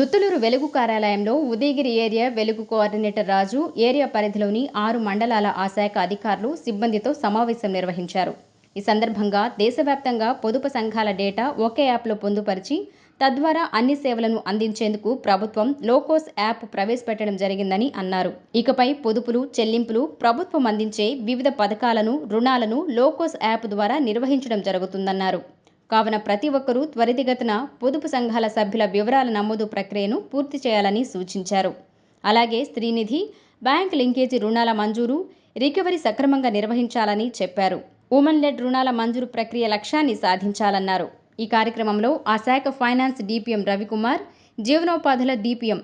దుత్తులూరు వెలుగు కార్యాలయంలో Udayagiri area Velugu coordinator Raju area పరిధిలోని ఆరు మండలాల ఆ శాఖ అధికారులు సిబ్బందితో సమావేశం నిర్వహించారు. ఈ సందర్భంగా దేశవ్యాప్తంగా పొదుపు సంఘాల డేటా ఒకే యాప్లో పొందుపరిచి తద్వారా అన్ని సేవలను అందించేందుకు ప్రభుత్వం లోకోస్ యాప్ ప్రవేశపెట్టడం జరిగిందని అన్నారు. ఇకపై పొదుపులు చెల్లింపులు ప్రభుత్వం అందించే వివిధ పథకాలను రుణాలను లోకోస్ యాప్ ద్వారా నిర్వహించడం జరుగుతుందన్నారు. కావున ప్రతి ఒక్కరూ త్వరితగతిన పొదుపు సంఘాల సభ్యుల వివరాల నమోదు ప్రక్రియను పూర్తి చేయాలని సూచించారు. అలాగే స్త్రీనిధి బ్యాంక్ లింకేజీ రుణాల మంజూరు రికవరీ సక్రమంగా నిర్వహించాలని చెప్పారు. ఉమెన్ లెడ్ రుణాల మంజూరు ప్రక్రియ లక్ష్యాన్ని సాధించాలన్నారు. ఈ కార్యక్రమంలో ఆ శాఖ ఫైనాన్స్ డిపిఎం రవికుమార్ జీవనోపాధుల డిపిఎం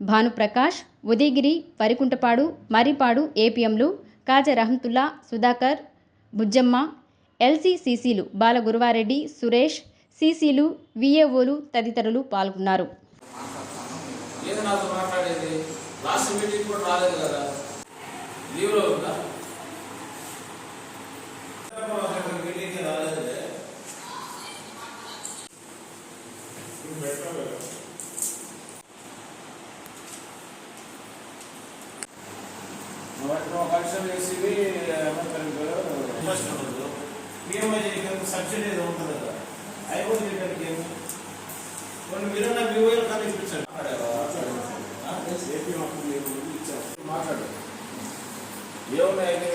భానుప్రకాష్ ఉదయగిరి వరికుంటపాడు మరిపాడు ఏపీఎంలు కాజా రహంతుల్లా సుధాకర్ బుజ్జమ్మ ఎల్సీసీసీలు బాల గురువారెడ్డి సురేష్ సీసీలు విఏఓలు తదితరులు పాల్గొన్నారు. ఏది నాతో మాట్లాడేది? లాస్ట్ బీఎంఐ చేయడానికి సబ్సిడీ ఏదో ఉంటుంది కదా. అవి కూడా ఏమి? కొన్ని మీరన్నా మీ ఊళ్ళో కానీ ఇప్పించండి. ఏపీ ఇచ్చారు మాట్లాడు. ఏమున్నాయని